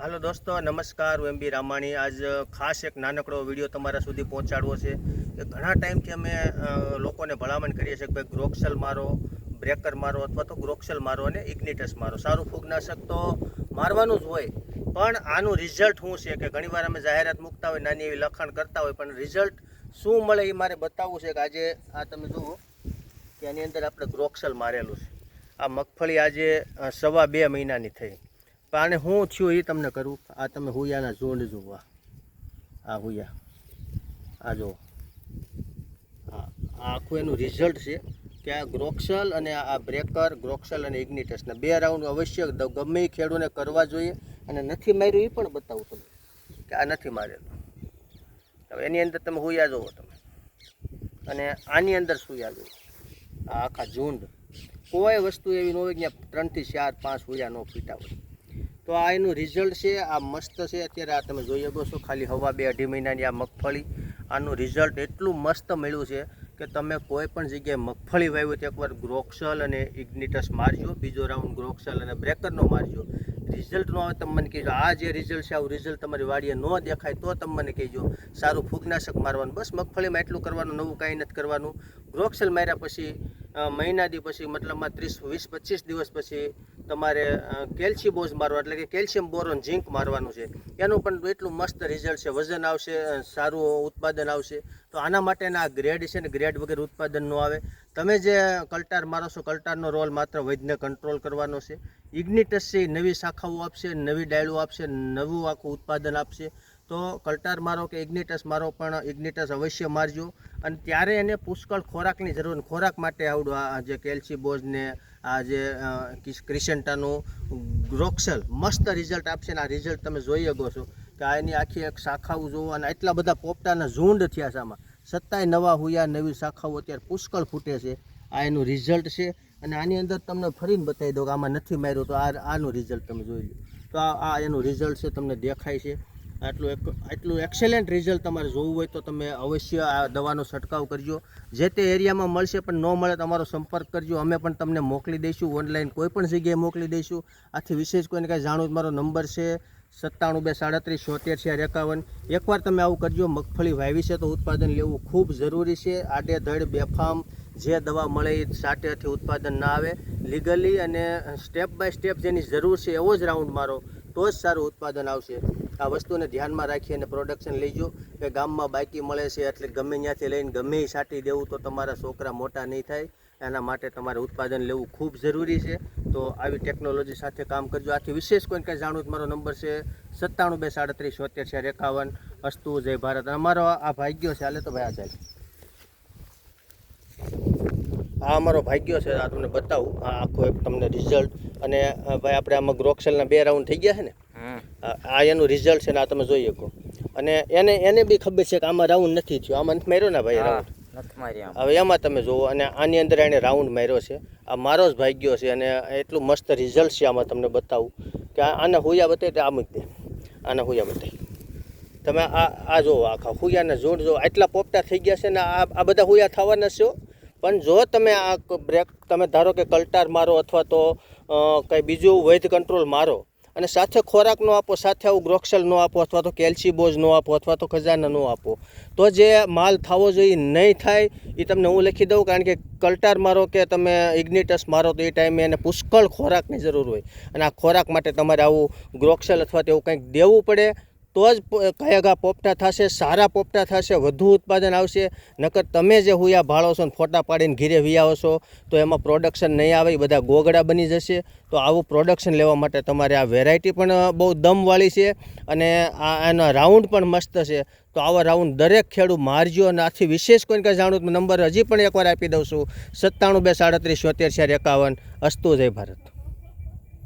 હાલો દોસ્તો, નમસ્કાર, હું એમ બી રામાણી. આજ ખાસ એક નાનકડો વીડિયો તમારા સુધી પહોંચાડવો છે. કે ઘણા ટાઈમથી અમે લોકોને ભલામણ કરીએ છીએ કે ભાઈ ગ્રોક્સલ મારો, બ્રેકર મારો અથવા તો ગ્રોક્સલ મારો અને ઇગ્નિટસ મારો. સારું ફૂગનાશક તો મારવાનું જ હોય, પણ આનું રિઝલ્ટ શું છે કે ઘણીવાર અમે જાહેરાત મૂકતા હોય, નાની એવી લખાણ કરતા હોય, પણ રિઝલ્ટ શું મળે એ મારે બતાવવું છે કે આજે આ તમે જુઓ કે આની અંદર આપણે ગ્રોક્સલ મારેલું છે. આ મગફળી આજે સવા બે મહિનાની થઈ. પણ આને હું થયું એ તમને કરું? આ તમે હુયાના ઝુંડ જુઓ. આ. હુયા. આ જુઓ. હા આખું એનું રિઝલ્ટ છે કે આ ગ્રોક્સલ અને આ બ્રેકર ગ્રોક્સલ અને ઇગ્નિટસના બે રાઉન્ડ અવશ્ય ગમે ખેડૂને કરવા જોઈએ અને નથી માર્યું એ પણ બતાવું તમે કે આ નથી મારેલું. હવે એની અંદર તમે હુયા જુઓ તમે. અને આની અંદર સુયા જુઓ આ આખા ઝુંડ. કોઈ વસ્તુ એવી ન હોય કે ત્રણથી ચાર, પાંચ હુયા ન ફીટા હોય. તો આ એનું રિઝલ્ટ છે, આ મસ્ત છે. અત્યારે આ તમે જોઈ શકો છો, ખાલી હવા બે અઢી મહિનાની આ મગફળી. આનું રિઝલ્ટ એટલું મસ્ત મળ્યું છે કે તમે કોઈ પણ જગ્યાએ મગફળી વાવ્યું તો એકવાર ગ્રોક્સલ અને ઇગ્નિટસ મારજો, બીજો રાઉન્ડ ગ્રોક્સલ અને બ્રેકરનો મારજો. રિઝલ્ટ ન આવે તમે કહેજો, આ જે રિઝલ્ટ છે, આવું રિઝલ્ટ તમારી વાડીએ ન દેખાય તો તમે મને કહેજો. સારું ફૂગનાશક મારવાનું. બસ મગફળીમાં એટલું કરવાનું, નવું કાંઈ નથી કરવાનું. ગ્રોક્સલ માર્યા પછી મહિના દી પછી મતલબમાં ત્રીસ, વીસ, પચીસ દિવસ પછી તમારે કેલ્શિબોઝ મારવા, એટલે કે કેલ્શિયમ બોરોન ઝીંક મારવાનું છે. એનું પણ એટલું મસ્ત રિઝલ્ટ છે. વજન આવશે સારું ઉત્પાદન આવશે. તો આના માટેના ગ્રેડ છે ને ગ્રેડ વગર ઉત્પાદન આવે. તમે જે કલ્ટાર મારો છો, કલ્ટારનો રોલ માત્ર વૈદને કંટ્રોલ કરવાનો છે. ઇગ્નિટસ નવી શાખાઓ આપશે, નવી ડાયલો આપશે, નવું આખું ઉત્પાદન આપશે. તો કલ્ટાર મારો કે ઇગ્નિટસ મારો પણ ઇગ્નિટસ અવશ્ય મારજો. અને ત્યારે એને પુષ્કળ ખોરાકની જરૂર, ખોરાક માટે આવડું આ જે કેલ્સીબોઝ ને આ જે ક્રિસેન્ટાનું ગ્રોક્સલ મસ્ત રિઝલ્ટ આપશે ને આ રિઝલ્ટ તમે જોઈ શકો છો કે આ એની આખી એક શાખાઓ જોવો અને એટલા બધા પોપટાના ઝુંડ થયા છે આમાં. સત્તાય નવા હુયા નવી શાખાઓ અત્યારે પુષ્કળ ફૂટે છે. આ એનું રિઝલ્ટ છે અને આની અંદર તમને ફરીને બતાવી દઉં કે આમાં નથી માર્યું તો આ, આનું રિઝલ્ટ તમે જોઈ લો. તો આ આ એનું રિઝલ્ટ છે, તમને દેખાય છે. આટલું એક આટલું એક્સેલન્ટ રિઝલ્ટ તમારે જોવું હોય તો તમે અવશ્ય આ દવાનો છંટકાવ કરજો. જે તે એરિયામાં મળશે પણ ન મળે તમારો સંપર્ક કરજો. અમે પણ તમને મોકલી દઈશું. ઓનલાઈન કોઈ પણ જગ્યાએ મોકલી દઈશું. આથી વિશેષ કોઈને કાંઈ જાણવું મારો નંબર છે સત્તાણું બે સાડત્રીસ છોતેર ચાર એકાવન. એકવાર તમે આવું કરજો. મગફળી વાવી છે તો ઉત્પાદન લેવું ખૂબ જરૂરી છે. આડે ધડ બેફામ જે દવા મળે એ સાટેથી ઉત્પાદન ના આવે. લીગલી અને સ્ટેપ બાય સ્ટેપ જેની જરૂર છે એવો જ રાઉન્ડ મારો, તો જ સારું ઉત્પાદન આવશે. આ વસ્તુને ધ્યાનમાં રાખી અને પ્રોડક્શન લેજો, કે ગામમાં બાકી મળે છે એટલે ગમે ત્યાંથી લઈને ગમે સાટી દેવું તો તમારા છોકરા મોટા નહીં થાય. એના માટે તમારે ઉત્પાદન લેવું ખૂબ જરૂરી છે. તો આવી ટેકનોલોજી સાથે કામ કરજો. આથી વિશેષ કોઈને કાંઈ જાણવું મારો નંબર છે સત્તાણું બે સાડત્રીસ છોતેર ચાર એકાવન. અસ્તુ, જય ભારત. અમારો આ ભાગ્યો છે. હાલે તો ભાઈ આ આ અમારો ભાગ્યો છે. આ તમને બતાવું. આ આખો એક તમને રિઝલ્ટ અને ભાઈ, આપણે આમાં ગ્રોક્સેલના બે રાઉન્ડ થઈ ગયા છે ને? આ એનું રિઝલ્ટ છે ને આ તમે જોઈ શકો. અને એને એને બી ખબર છે કે આમાં રાઉન્ડ નથી થયો. આમાં નથી માર્યો ને ભાઈ રાઉન્ડ હવે એમાં તમે જુઓ અને આની અંદર એણે રાઉન્ડ માર્યો છે. આ મારો જ ભાગ્યો છે અને એટલું મસ્ત રિઝલ્ટ છે આમાં તમને બતાવું. કે આ- આને હુયા બતાવી તો આ મૂકી દે. આને હુયા બતાવી તમે આ આ જુઓ આખા હુયાના ઝૂંડ જુઓ આટલા પોપટા થઈ ગયા છે ને આ આ બધા હુયા થવાના છો પણ જો તમે આ બ્રેક તમે ધારો કે કલ્ટાર મારો અથવા તો કંઈ બીજું વૈધ કંટ્રોલ મારો અને સાથે ખોરાક ન આપો, સાથે આવું ગ્રોક્સલ ન આપો, અથવા તો કેલ્સીબોઝ ન આપો, અથવા તો ખજાના ન આપો. તો જે માલ થવો જોઈએ, નહીં થાય એ તમને હું લખી દઉં, કારણ કે કલ્ટાર મારો કે તમે ઇગ્નિટસ મારો, તો એ ટાઈમે એને પુષ્કળ ખોરાકની જરૂર હોય. અને આ ખોરાક માટે તમારે આવું ગ્રોક્સલ અથવા તો એવું કંઈક દેવું પડે તો જ કયા કયાગા પોપટા થશે, સારા પોપટા થશે, વધુ ઉત્પાદન આવશે, નકર તમે જે હુયા ભાળો છો ને ફોટા પાડીને ઘીરે વિયાવો છો, તો એમાં પ્રોડક્શન નહીં આવે બધા ગોગડા બની જશે. તો આવું પ્રોડક્શન લેવા માટે તમારે આ વેરાયટી પણ બહુ દમવાળી છે અને આ એના રાઉન્ડ પણ મસ્ત છે. તો આવા રાઉન્ડ દરેક ખેડૂત મારજો અને આથી વિશેષ કોઈને કાંઈ જાણવું નંબર હજી પણ એકવાર આપી દઉં છું. સત્તાણું બે સાડત્રીસ, છોતેર ચાર એકાવન, અસ્તુ જય ભારત.